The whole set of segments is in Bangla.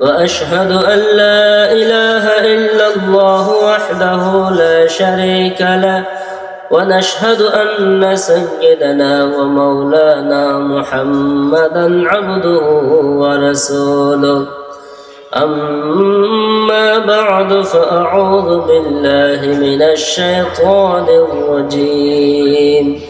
وأشهد أن لا إله إلا الله وحده لا شريك له ونشهد أن سيدنا ومولانا محمدا عبده ورسوله. أما بعد فأعوذ بالله من الشيطان الرجيم.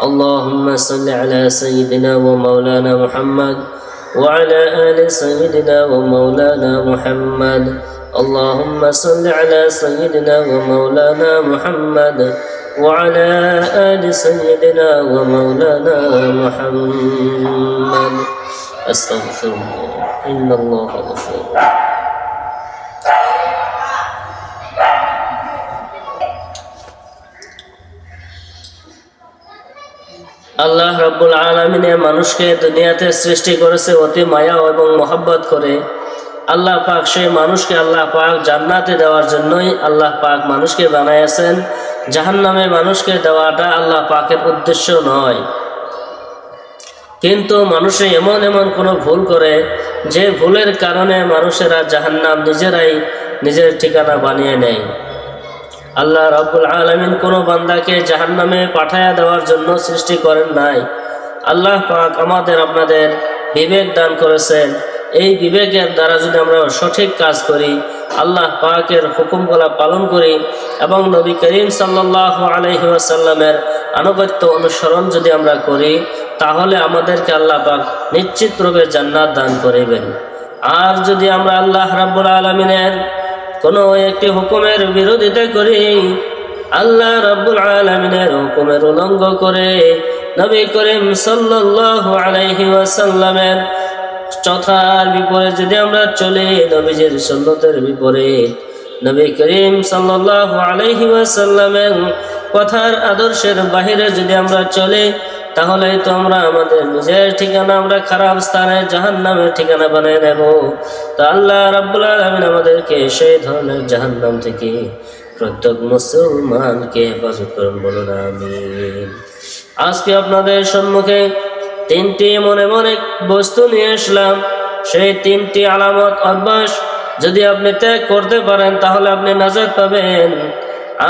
اللهم صل على سيدنا ومولانا محمد وعلى آل سيدنا ومولانا محمد. اللهم صل على سيدنا ومولانا محمد وعلى آل سيدنا ومولانا محمد. أستغفر الله. إن الله غفور আল্লাহ রাব্বুল আলমিনে মানুষকে দুনিয়াতে সৃষ্টি করেছে অতি মায়া এবং মহব্বত করে। আল্লাহ পাক সেই মানুষকে আল্লাহ পাক জান্নাতে দেওয়ার জন্যই আল্লাহ পাক মানুষকে বানাইয়াছেন। জাহান্নামে মানুষকে দেওয়াটা আল্লাহ পাকের উদ্দেশ্য নয়। কিন্তু মানুষে এমন এমন কোনো ভুল করে, যে ভুলের কারণে মানুষেরা জাহান্নাম নিজেরাই নিজের ঠিকানা বানিয়ে নেয়। আল্লাহ রাব্বুল আলমিন কোনো বান্দাকে জাহান্নামে পাঠায়া দেওয়ার জন্য সৃষ্টি করেন নাই। আল্লাহ পাক আমাদের আপনাদের বিবেক দান করেছেন। এই বিবেকের দ্বারা যদি আমরা সঠিক কাজ করি, আল্লাহ পাকের হুকুমগুলা পালন করি এবং নবী করিম সাল্লাহ আলহি আসাল্লামের আনুগত্য অনুসরণ যদি আমরা করি, তাহলে আমাদেরকে আল্লাহ পাক নিশ্চিত রূপে জান্নাত দান করিবেন। আর যদি আমরা আল্লাহ রাব্বুল আলমিনের কোনো একটি হুকুমের বিরোধিতা করি আল্লাহ রাব্বুল আলমিনের হুকুমের উলঙ্গ করে নবী করিম সাল্লাল্লাহু আলাইহি ওয়াসাল্লামের চথার বিপরীত যদি আমরা চলি নবীজির সুন্নতের বিপরীত, নবী করিম সাল্লাল্লাহু আলাইহি ওয়াসাল্লামের কথার আদর্শের বাহিরে যদি আমরা চলি তাহলে তো আমরা আমাদের নিজের ঠিকানা, আমরা খারাপ স্থানে জাহান নামের ঠিকানা বানিয়ে নেব। তো আল্লাহ রাব্বুল আলমিন আমাদেরকে সেই ধরনের জাহান নাম থেকে প্রত্যেক মুসলমানকে হেফাজত করুন বলুন আমি আজকে আপনাদের সম্মুখে তিনটি মনে মনে বস্তু নিয়ে আসলাম। সেই তিনটি আলামত অভ্যাস যদি আপনি ত্যাগ করতে পারেন, তাহলে আপনি নাজাদ পাবেন।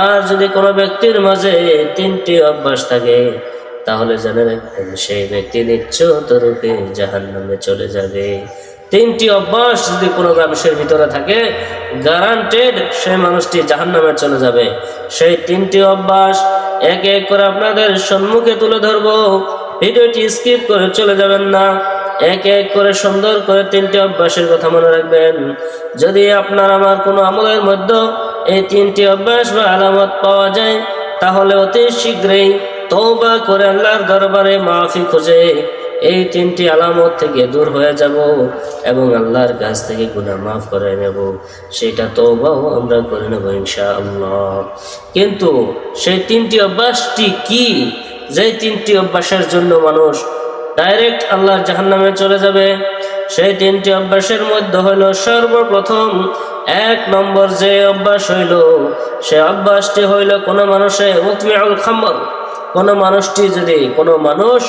আর যদি কোনো ব্যক্তির মাঝে তিনটি অভ্যাস থাকে তাহলে জানে রাখবেন সেই ব্যক্তি নিশ্চিত রূপে জাহান নামে চলে যাবে। তিনটি অভ্যাস যদি কোনো মানুষের ভিতরে থাকে গ্যারান্টেড সেই মানুষটি জাহান নামে চলে যাবে। সেই তিনটি অভ্যাস এক এক করে আপনাদের সম্মুখে তুলে ধরবো। ভিডিওটি স্কিপ করে চলে যাবেন না। এক এক করে সুন্দর করে তিনটি অভ্যাসের কথা মনে রাখবেন। যদি আপনার আমার কোনো আমলের মধ্যে এই তিনটি অভ্যাস বা আলামত পাওয়া যায়, তাহলে অতি শীঘ্রই তৌবা করে আল্লাহর দরবারে মাফি খুঁজে এই তিনটি আলামত থেকে দূর হয়ে যাব এবং আল্লাহর কাছ থেকে গুনাহ মাফ করে নেব। সেটা তৌবাও আমরা করে নেব ইনশাআল্লাহ। কিন্তু সেই তিনটি অভ্যাসটি কি? যে তিনটি অভ্যাসের জন্য মানুষ ডাইরেক্ট আল্লাহর জাহান্নামে চলে যাবে, সেই তিনটি অভ্যাসের মধ্যে হইল সর্বপ্রথম এক নম্বর যে অভ্যাস হইল, সে অভ্যাসটি হইল কোনো মানুষে উতমিউল খাম্বর কোনো মানুষটি যদি, কোনো মানুষ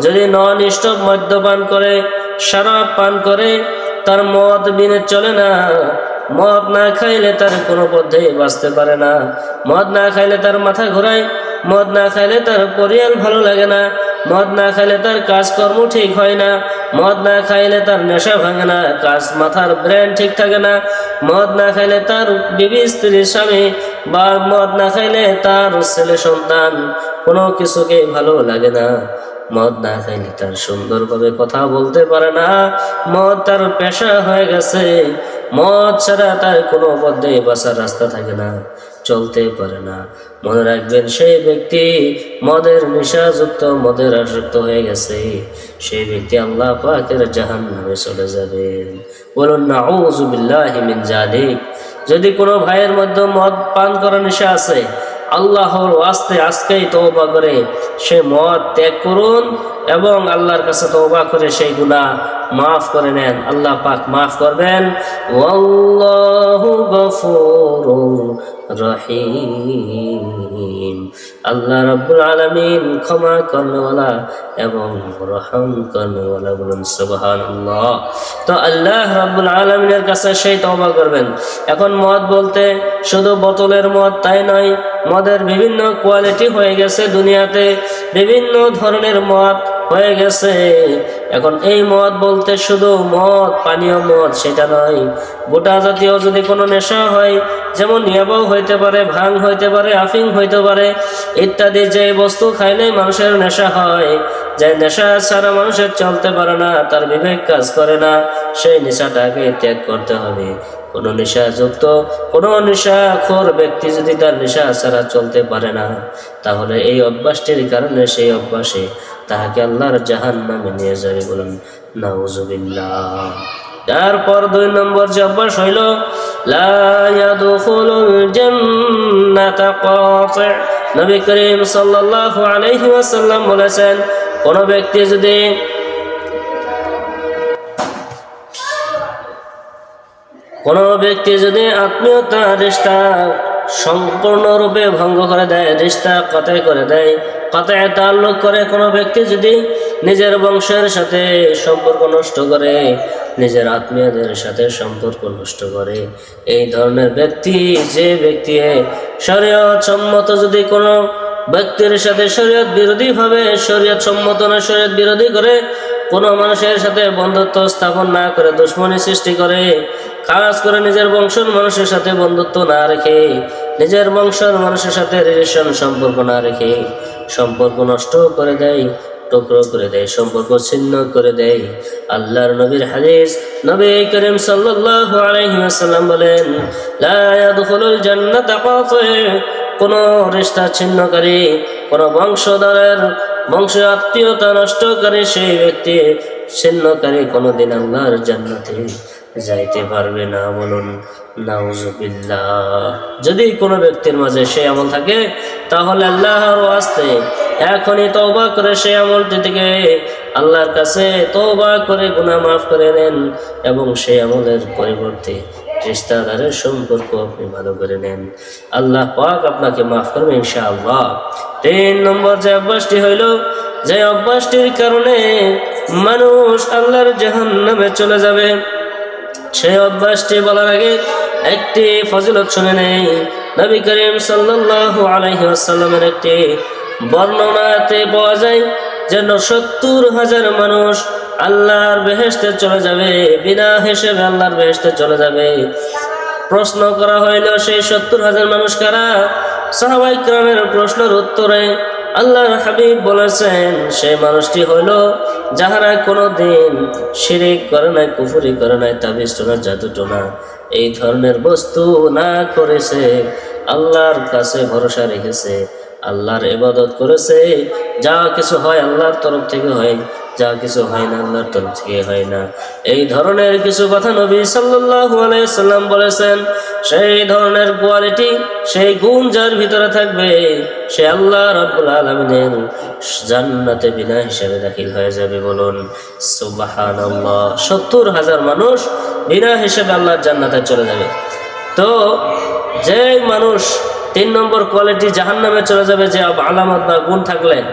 যদি নন স্টপ মদ্যপান করে, শরাব পান করে, তার মদ বিনে চলে না। মদ না খাইলে তার কোনো পথেই বাঁচতে পারে না। মদ না খাইলে তার মাথা ঘোরায়। মদ না খাইলে তার পরিয়াল ভালো লাগে না। মদ না খাইলে তার কাজকর্ম ঠিক হয় না। মদ না খাইলে তার নেশা ভাঙে না। কাজ মাথার ব্রেন ঠিক থাকে না। মদ না খাইলে তার বিবি স্ত্রীর স্বামী বা মদ না খাইলে তার ছেলে সন্তান কোনো কিছুকে ভালো লাগে না। মদ না খাইলে তার সুন্দরভাবে কথা বলতে পারে না। মদ তার পেশা হয়ে গেছে। মদ ছাড়া তার কোনো পথে বাসার রাস্তা থাকে না, চলতে পারে না। মনে রাখবেন, সেই ব্যক্তি মদের নেশাযুক্ত, মদের আসক্ত হয়ে গেছে। সেই ব্যক্তি আল্লাহ পাকের জাহান নামে চলে যাবেন বলুন না বিল্লাহি মিন জালিক যদি কোনো ভাইয়ের মধ্যে মদ পান করার নেশা আছে আল্লাহর আস্তে আজকেই তওবা করে সে মদ ত্যাগ করুন এবং আল্লাহর কাছে তওবা করে সেই গুনাহ মাফ করে নেন। আল্লাহ পাক মাফ করবেন। রহিম। আল্লাহ রাব্বুল আলমিন ক্ষমা করনেওয়ালা এবং রহম করনেওয়ালা বলুন সুবহানাল্লাহ। তো আল্লাহ রাব্বুল আলামিনের কাছে সেই তওবা করবেন। এখন মদ বলতে শুধু বোতলের মদ তাই নয় মদের বিভিন্ন কোয়ালিটি হয়ে গেছে দুনিয়াতে, বিভিন্ন ধরনের মদ হয়ে গেছে। এখন এই মদ বলতে শুধু মদ, পানীয় মদ, সেটা নয়। গোটা জাতীয় যদি কোনো নেশা হয়, যেমন ইয়াবাও হইতে পারে, ভাং হইতে পারে, আফিং হইতে পারে, ইত্যাদি যে বস্তু খাইলেই মানুষের নেশা হয়, যে নেশা ছাড়া মানুষের চলতে পারে না, তার বিবেক কাজ করে না, সেই নেশাটাকে ত্যাগ করতে হবে। কোনো নেশাযুক্ত, কোনো নেশাখোর ব্যক্তি যদি তার নেশা ছাড়া চলতে পারে না, তাহলে এই অভ্যাসটির কারণে সেই অভ্যাসে তাহাকে আল্লাহর জাহান নামে নিয়ে যাবে বলুন, নাউজুবিল্লাহ। তারপর দুই নম্বর যে অভ্যাস হইল নবী করিম সাল্লাল্লাহু আলাইহি ওয়াসাল্লাম বলেছেন, কোন ব্যক্তি যদি কোন ব্যক্তি যদি আত্মীয়তা রিষ্টা সম্পূর্ণরূপে ভঙ্গ করে দেয় রিষ্টা কথায় করে দেয়, কথায় তাল্লুক করে, কোনো ব্যক্তি যদি নিজের বংশের সাথে সম্পর্ক নষ্ট করে, নিজের আত্মীয়দের সাথে সম্পর্ক নষ্ট করে, এই ধরনের ব্যক্তি, যে ব্যক্তি শরীয়ত সম্মত যদি কোনো ব্যক্তির সাথে শরীয়ত বিরোধী ভাবে, শরীয়ত সম্মত না শরীয়ত বিরোধী করে, কোনো মানুষের সাথে বন্ধুত্ব স্থাপন না করে, দুশ্মনী সৃষ্টি করে কাজ করে নিজের বংশের মানুষের সাথে বন্ধুত্ব না রেখে, নিজের বংশের মানুষের সাথে রিলেশন সম্পর্ক না রেখে, সম্পর্ক নষ্ট করে দেয়, টুকরো করে দেয়, সম্পর্ক ছিন্ন করে দেয়। আল্লাহর নবীর হাদিস নবী করিম সাল্লাল্লাহু আলাইহি ওয়াসাল্লাম বলেন, লা ইয়াদখুলুল জান্নাতা কাতি কোন রিশতা ছিন্নকারী, কোন বংশধরের বংশ আত্মীয়তা নষ্টকারী সেই ব্যক্তি ছিন্নকারী কোনোদিন আল্লাহর জান্নাতে। যাইতে পারবে না বলুন, নাউজুবিল্লাহ। যদি কোনো ব্যক্তির মাঝে সে আমল থাকে, তাহলে আল্লাহর আসতে এখনই তওবা করে সে আমলটি থেকে আল্লাহর কাছে তওবা করে গুনাহ মাফ করে নেন এবং সেই আমলের পরিবর্তে রিস্তাদারের সম্পর্ক আপনি ভালো করে নেন। আল্লাহ পাক আপনাকে মাফ করবে ইনশাআল্লাহ। তিন নম্বর যে অভ্যাসটি হইল, যে অভ্যাসটির কারণে মানুষ আল্লাহর জাহান নামে চলে যাবে। সেই অভ্যাসটি বলার আগে একটি ফজিলত শুনে নেই। নবী করিম সাল্লাল্লাহু আলাইহি ওয়াসাল্লামের একটি বর্ণনাতে পাওয়া যায় যেন সত্তর হাজার মানুষ আল্লাহর বেহেস্তে চলে যাবে, বিনা হিসেবে আল্লাহর বেহেস্তে চলে যাবে। প্রশ্ন করা হইল, সেই সত্তর হাজার মানুষ কারা? সাহাবাই ক্রামের প্রশ্নের উত্তরে আল্লাহর হাবিব বলেছেন সেই মানুষটি হইল যাহারা কোনো দিন শিরিক করে নাই, কুফুরি করে নাই তাবিজ টোনা, জাদু টোনা। এই ধরনের বস্তু না করেছে, আল্লাহর কাছে ভরসা রেখেছে, আল্লাহর ইবাদত করেছে। যা কিছু হয় আল্লাহর তরফ থেকে হয়। যা কিছু হয় না, আল্লাহর তরফ থেকে হয় না। এই ধরনের কিছু কথা নবী সাল্লাল্লাহু আলাইহি সাল্লাম বলেছেন, সেই ধরনের কোয়ালিটি, সেই গুণ যার ভিতরে থাকবে, সে আল্লাহ রাব্বুল আলামিনের জান্নাতে বিনা হিসাবে দাখিল হয়ে যাবে বলুন। সুবহানাল্লাহ, সত্তর হাজার মানুষ বিনা হিসেবে আল্লাহর জান্নাতে চলে যাবে। তো যে মানুষ তিন নম্বর কোয়ালিটি জাহান নামে চলে যাবে, যে আলামত বা গুণ থাকলেন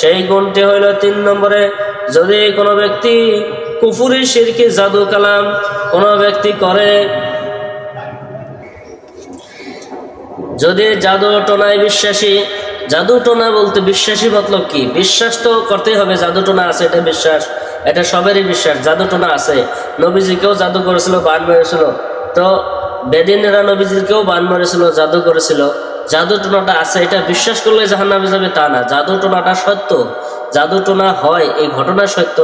সেই গুণটি হইল তিন নম্বরে যদি কোনো ব্যক্তি কুফুরি, শিরকি, জাদু কালাম কোনো ব্যক্তি করে, যদি জাদু টোনায় বিশ্বাসী, জাদু টোনা বলতে বিশ্বাসী মতলব কি? বিশ্বাস তো করতেই হবে, জাদু টোনা আছে, এটা বিশ্বাস, এটা সবেরই বিশ্বাস, জাদু টোনা আছে। নবীজিকেও জাদু করেছিল, বান মেরেছিল। তো বেদিনেরা নবীজিকেও বান মারেছিল, জাদু করেছিল। জাদু টোনাটা আছে, এটা বিশ্বাস করলে জাহান্নামে যাবে, তা না। জাদু টোনাটা সত্য। জাদু টোনা হয়, এই ঘটনা সত্য।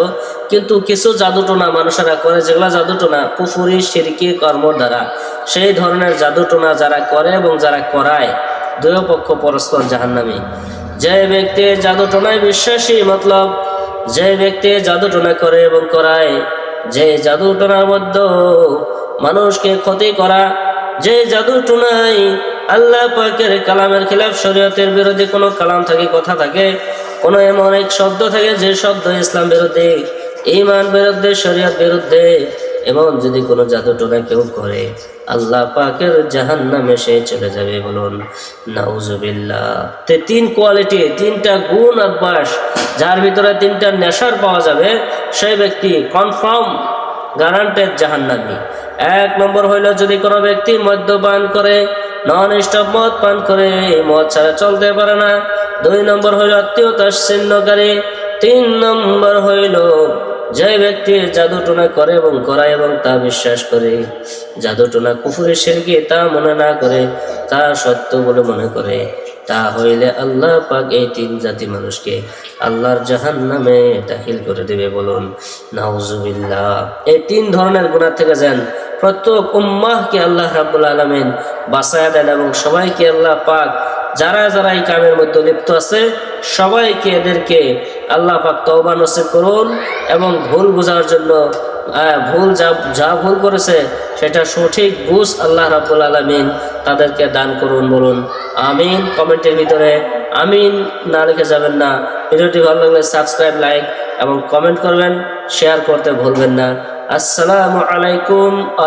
কিন্তু কিছু জাদু টোনা মানুষেরা করে, যেগুলা জাদু টোনা পুফুরি সিরকি কর্মর দ্বারা। সেই ধরনের জাদু টোনা যারা করে এবং যারা করায় দুই পক্ষ পরস্পর জাহান্নামী। যে ব্যক্তি জাদু টোনায় বিশ্বাসী, মতলব যে ব্যক্তি জাদু টোনা করে এবং করায়, যে জাদু টোনার মধ্যে মানুষকে ক্ষতি করা, যে জাদু টোনায় আল্লাহ পাকের কালামের খিলাফ শরীয়তের বিরোধী কোনো কালাম থাকে, কথা থাকে কোনো এমন এক শব্দ থাকে যে শব্দ ইসলাম বিরোধী ইমান বিরুদ্ধে, শরীয়ত বিরুদ্ধে, এমন যদি কোনো জাদু টোনা কেউ করে, আল্লাহ পাকের জাহান নামে সে চলে যাবে বলুন। নাউজুবিল্লাহ। তে তিন কোয়ালিটি, তিনটা গুণ অভ্যাস যার ভিতরে তিনটা নেশার পাওয়া যাবে, সেই ব্যক্তি কনফার্ম, গ্যারান্টেড জাহান্নামি। এক নম্বর হইল যদি কোনো ব্যক্তি মদ্যপান করে নন স্টপ মদ পান করে মদ ছাড়া চলতে পারে না। দুই নম্বর হইল আত্মীয়তা ছিন্নকারী তিন নম্বর হইল যে ব্যক্তি জাদু টোনা করে এবং করায় এবং তা বিশ্বাস করে। জাদু টোনা কুফুরে শিরকি তা মনে না করে, তা সত্য বলে মনে করে। তা হইলে আল্লাহ পাক এই তিন জাতি মানুষকে আল্লাহর জাহান নামে দাখিল করে দেবে বলুন। নাউজুবিল্লাহ। এই তিন ধরনের গুণার থেকে যান। প্রত্যেক উম্মাহকে আল্লাহ রাব্বুল আলমিন বাসায় দেন এবং সবাইকে আল্লাহ পাক যারা যারা এই কামের মধ্যে লিপ্ত আছে, সবাইকে এদেরকে আল্লাহ পাক তওবা নসিব করুন এবং ভুল বোঝার জন্য ভুল যা যা ভুল করেছে সেটা সঠিক বুঝ আল্লাহ রাব্বুল আলমিন তাদেরকে দান করুন বলুন। আমিন। কমেন্টের ভিতরে আমিন না লিখে যাবেন না। ভিডিওটি ভালো লাগলে সাবস্ক্রাইব, লাইক এবং কমেন্ট করবেন। শেয়ার করতে ভুলবেন না। আসসালামু আলাইকুম আ